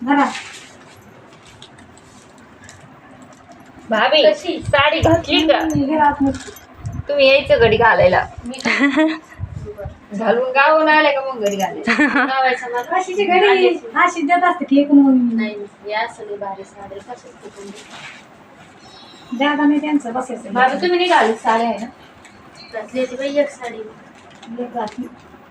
घरात भाभी साडी घातली का तुम्ही यायचं घडी घालायला. घालून गावून आले का मग घडी घालायला लावायचं मला अशीची घडी अशी देत असते क्लिक मग नाही या सगळी भारी साडी. कशाच कुठून जागा नाही त्यांचं बसायचं. भाभी तुम्ही नाही घालत साड्या आहे ना? घातली होती बाई एक साडी. एक घातली,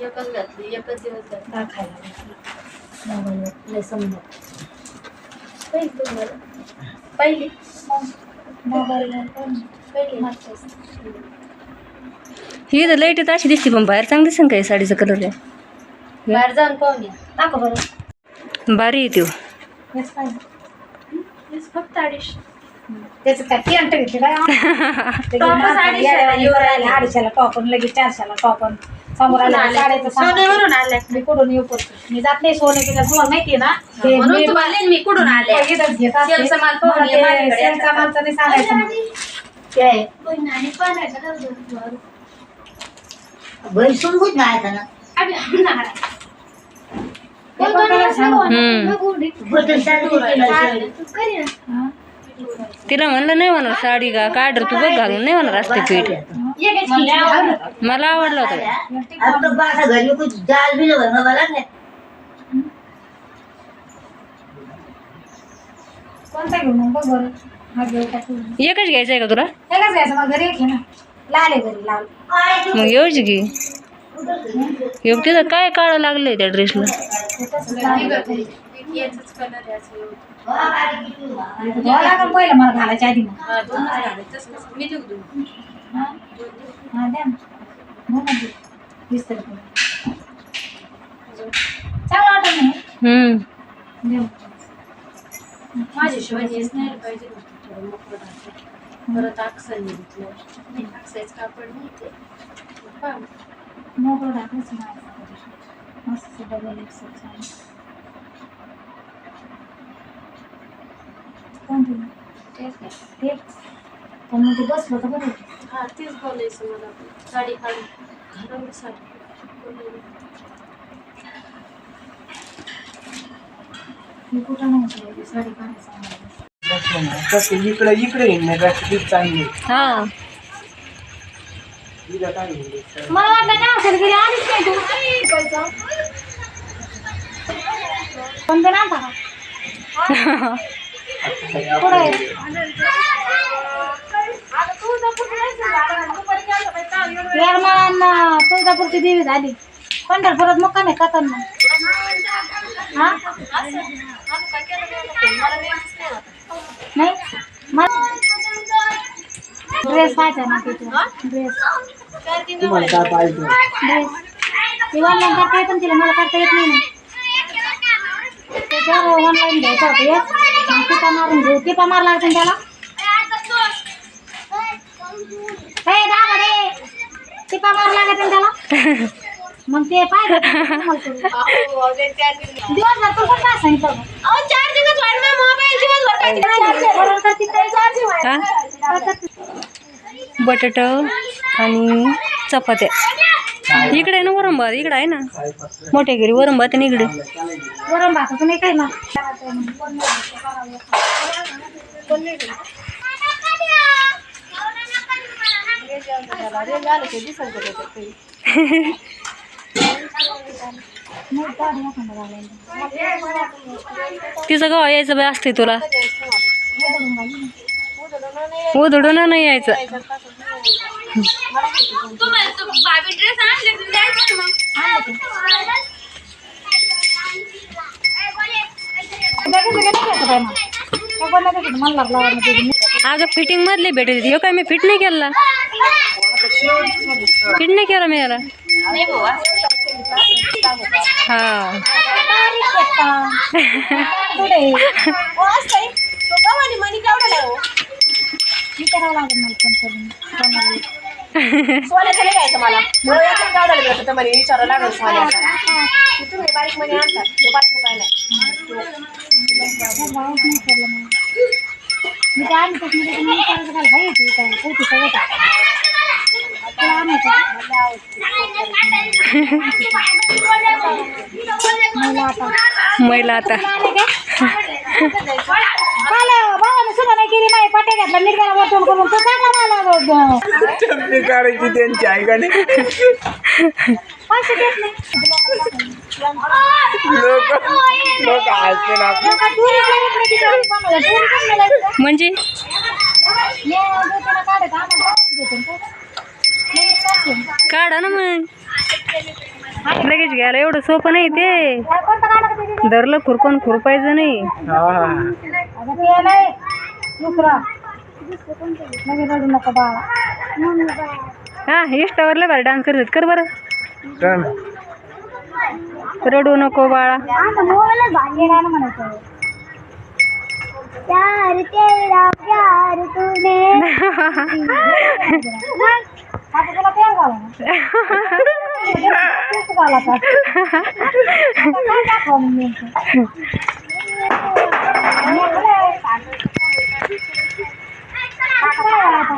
एकच घातली. एकच दिवस घातली. दाखायला पहिली ही तर लाइट अशी दिसते पण बाहेर चांगली दिसेल काय साडीचा कलर बाहेर जाऊन पाहून दाखव बरं. भारी येते फक्त अडीचशे त्याचं काय ती अंट घेतली काय आता अडीचशेला, टॉपन लगेच चारशेला टॉपन समोर आल्या साड्याचं सामान. सोनेवरून आल्या मी कुठून येऊ मी जात नाही सोने केलं तुम्हाला माहितीये ना हे म्हणून मी तुम्हाला मी कुठून आले? इथंच घेत असते. सेलचा माल पाहून मला ये ते माझ्याकडे सेलचा आता. मालचं नाही सांगायचं. मला. काय? बैसून होत नाही ना. हा? तिला म्हणलं नाही म्हणणार साडी का? काढ तू बघ घालून नाही म्हणणार असते पीठ. मला आवडलं होतं. हा एकच घ्यायचं आहे का तुला? एकच घ्यायचं मग घरी एक घे ना. लाल आहे घरी लाल. मग येऊच घे येऊ तिथं काय काळं लागलंय त्या ड्रेसला धुवावं लागेल पहिलं मला घालायच्या आधी मग हा, दोनच घालायचं. तसं कसं? मी देऊ देऊ हा? हा, द्या ना. हो ना, दे. वीस तारखेला. चांगलं वाटत नाही हम्म देऊ. माझी शिवाजी हेच नाही पाहिजे होतं थोडं मोकळं घातलं. परत अक्साने घेतलं नाही, अक्साचं कापड नाही ते पहा. मोकळं मस्त डबल एक्सेल कोणती तेच नाही. ते पण मग ते बसलं तर बरं होतं. हा तेच बोलायचं मला. साडी काढून घालून साडी. मी कुठं गेली, साडी काढायचं आम्हाला. तसे इकडे इकडे चांगली हा काय येईल? मला वाटलं काय असेल गेली आलीच नाही तू पण ते नाही का पुढे येरमाळांना तुळजापूरची देवी झाली. पंढरपुरात मुक्काम आहे काकांना हा? नाही? ड्रेस पाहिजे ना तिथे. ड्रेस तुम्हाला काय पाहिजे ड्रेस ती ऑनलाईन करता येतं ना तिला मला करता येत नाही ना. त्याच्यावर ऑनलाईन घ्यायचं होतं मग टिपा मारून घेऊ टिपा मारला लागते त्याला हे दाबडे टिपा मार लागते त्याला? मग ते पाहिजे दिवसभर तू पण काय सांगितलं काय बटाट आणि चपात्या. इकडे आहे ना वरंबात इकडे आहे ना. मोठ्या घरी वरंबात आणि इकडे. नाही काय ना. तिचं गाव यायचं बाय असते तुला. उधडून नाही यायचं. अगं फिटिंग मधले भेटत ह्यो काय मी फिट नाही केला? फिट नाही केला मी याला. हा? विचारावं लागेल मला फोन करून. सोन्याचं नाही घ्यायचं मला डोळ्याचं काढायला भेटत तर मला विचारावं लागेल सोन्याचं ते तुम्ही बारीक मनी आणतात तो पाच रुपयाला भावात नाही विचारलं मला. मी ते विचारायचं काय घाई येते विचारायला. पोती सगळं टाक. तुला आणायचं का? मला आता महिला आता. काढायची त्यांची आहे का लावायचं. म्हणजे? काढा ना मग. लगेच घ्यायला एवढं सोपं नाही ते? धरलं खुरपण खुरपायचं नाही. हा हा इंस्टावर लय भारी डान्स करतात. कर बरं. रडू नको बाळा. प्यार तेरा प्यार तूने. आता तुला प्यार घाला ना तेच घाला आता. आता काय दाखवा मग नेमकं? आता काय घाला आता?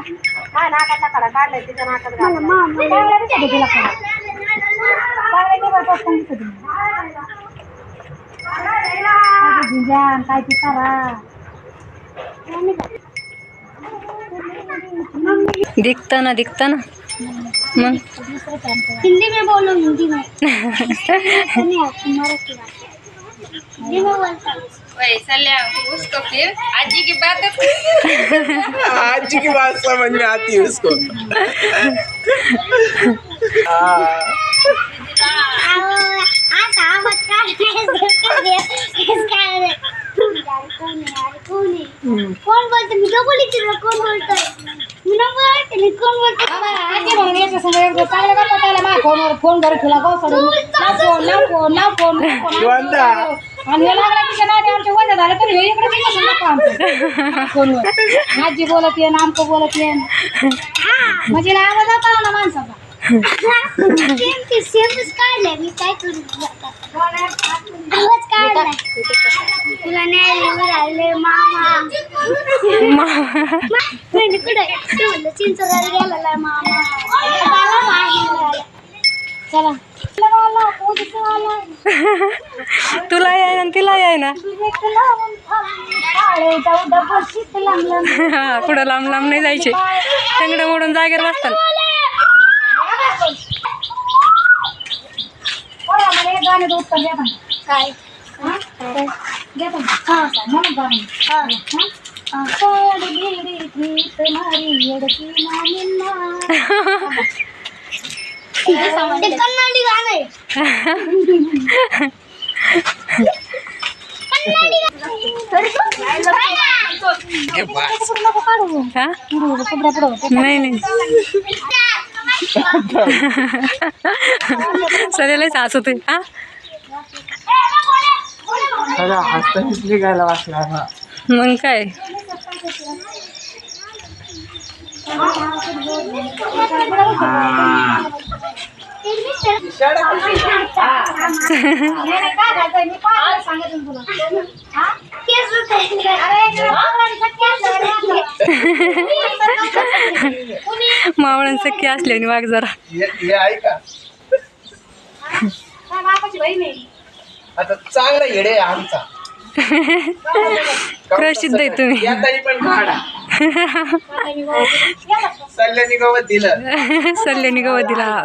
काय नाकाचा खडा काढलाय तिच्या नाकात घाल. चांगला दिसत होता तिला खरं. चांगला दिवस असताना दिसत होती. काय ते भिजान, काय ते करा दिखता ना दिखता ना मग हिंदी में बोलो हिंदी में। नहीं आती मराठी हिंदी में बोलता हूँ। आजी की बात समझ में आती है उसको। हाँ। आता आवाज काय कोण आहे यार कोण आहे कोण बोलतो मी डबल विचारलं कोण बोलतोय मी ना बोलते मी आजी म्हणून याच्या समोर एकदा त्याला माझ्या फोनवर फोन भरून तुला गो सोडून ना फोन ना फोन ना फोन आणि हे लागला तिच्या नादी आमच्या वजा झालं तर हे इकडे तिकडे नका आमचं फोनवर आजी बोलत ये नामको बोलत ये म्हणजे ना आवाज आता ना माणसाचा काढलंय मी काय करू आवाज काढलाय तुला न्यायला मामा म्हणजे कुठे म्हणलं गेलेला आहे मामा चला तुला याय ना. तिला याय ना पुढं लांब लांब नाही जायचे. तंगडं मोडून जागेवर बसतात द्या पण. काय द्या पण. हा, म्हणून गाणं. हा. हा. कन्नडी गाणं आहे. हा. नाही नाही सगळ्याला सास होते हा मग काय? मावळ्यांचा. मावळण सख्खी असल्याने वाघ जरा. आता चांगला येडे आमचा. प्रसिद्ध आहे तुम्ही. सल्ल्याने गवत दिलं. सल्ल्याने गवत दिला.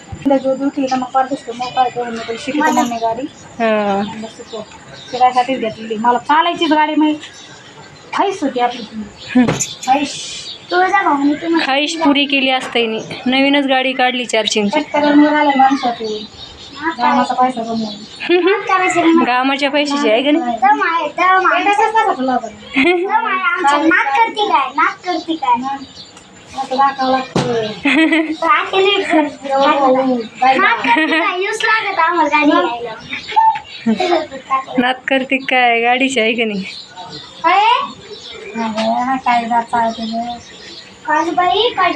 जो मग मग करून शिकते मम्मी गाडी. हा. घेतलेली. मला चालायचीच गाडी मी हाईस होती आपली ती. हाईस तुळजा भाऊनी तुम्ही खाईश पुरी केली असते नवीनच गाडी काढली चार्जिंगची कामाचा पैसा कमवून गावाच्या पैशाची आहे का नाही? करते काय? करते काय? नात करते काय? गाडीची आहे की नाही?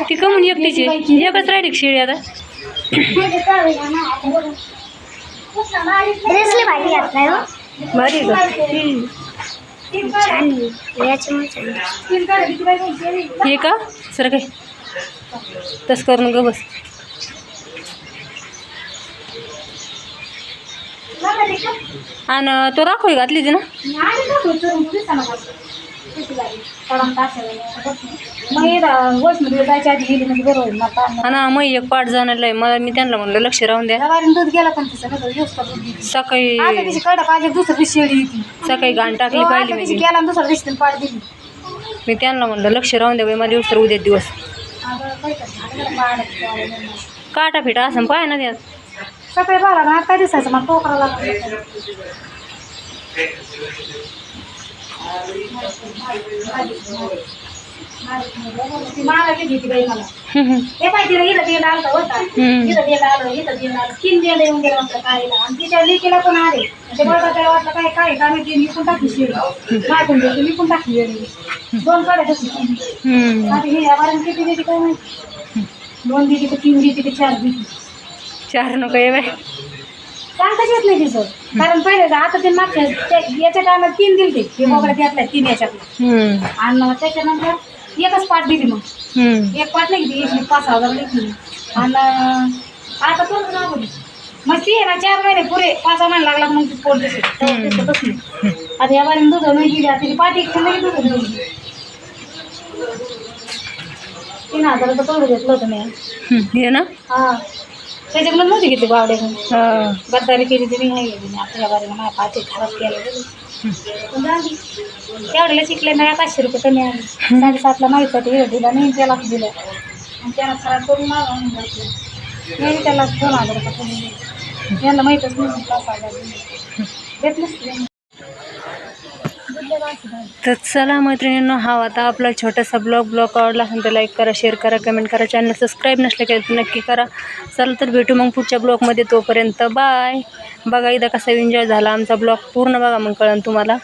ती कमून एकटीची एकच राहिली का शिडी आता? भारी घातलाय भारी का? छान हे का? सर काय तस करून ग बस. आणि तो राखोय घातली ती ना जायच्या आधी गेली म्हणजे बरोबर आहे. मला ताण नाही. आणि मग एक पाठ आहे मला मी त्यांना म्हणलं लक्ष राहून द्या. दूध गेला पण तिचं कसं दिवस दूध. दिली सकाळी आता तिची कडक आली दुसऱ्या दिवशी येते सकाळी घाण टाकली आता पाहिली तिची मी गेला आणि दुसऱ्या दिवशी तिने पाठ दिली. मी त्यांना म्हणलं लक्ष राहून द्या बाई मला दिवस उद्या दिवस. आता काय करणार? काटा फिटा असं पाय ना त्यात. सकाळी ना काय दिसायचं मला टोकरा लागला. मला बाई मला? हे पाहिजे तिला आलं होता. आलं तीन येऊन गेलं म्हटलं काळीला आणि तिच्या लेकीला पण आले. ते बरोबर त्याला वाटलं काय काय का मी टाकली टाकली दोन. आता हे किती देते काय माहिती? दोन का तीन चार चार नको ये बाय सांगताच येत नाही तिचं कारण पहिले आता ते मागच्या त्या- याच्या टायमाला तीन दिले ते मोकळ्यात यातल्या तीन हम्म. आणि मग त्याच्यानंतर एकच पाठ दिली मग. हम्म. एक पाठ नाही दिली एक पाच हजार लिखली आणि आता तो राहू मग ती आहे ना चार महिने पुरे पाच महिने लागला मग ती पोट तेव्हा नाही आता या बारीने दूध नाही दिली आता तिची पाठी एक नाही दूध दिली तीन हजाराचं तेवढं घेतलं होतं मी. हम्म. हे ना? हा. त्याच्याकडून नव्हती घेतली बावडे हा. गद्दारी केली तरी नाही गेली. आपल्या बारीने माझ्या पाठी खराब केलं. तेवढ्याला शिकले नाही पाचशे रुपये कमी आले. साडेसातला माहिती हे दिला नाही त्याला दिलं. आणि त्याला खराब करून घातलं नाही त्याला दोन हजार रुपये कमी दिले. याला माहीतच नाही पाच हजार घेतलंच नाही. तर चला मैत्रिणींनो हा आता आपला छोटासा ब्लॉग. ब्लॉग आवडला असेल तर लाईक करा शेअर करा कमेंट करा. चॅनल सबस्क्राईब नसलं केलं तर नक्की करा. चला तर भेटू मग पुढच्या ब्लॉगमध्ये तोपर्यंत. बाय बघा इथं कसा एन्जॉय झाला आमचा ब्लॉग. पूर्ण बघा मग कळन तुम्हाला.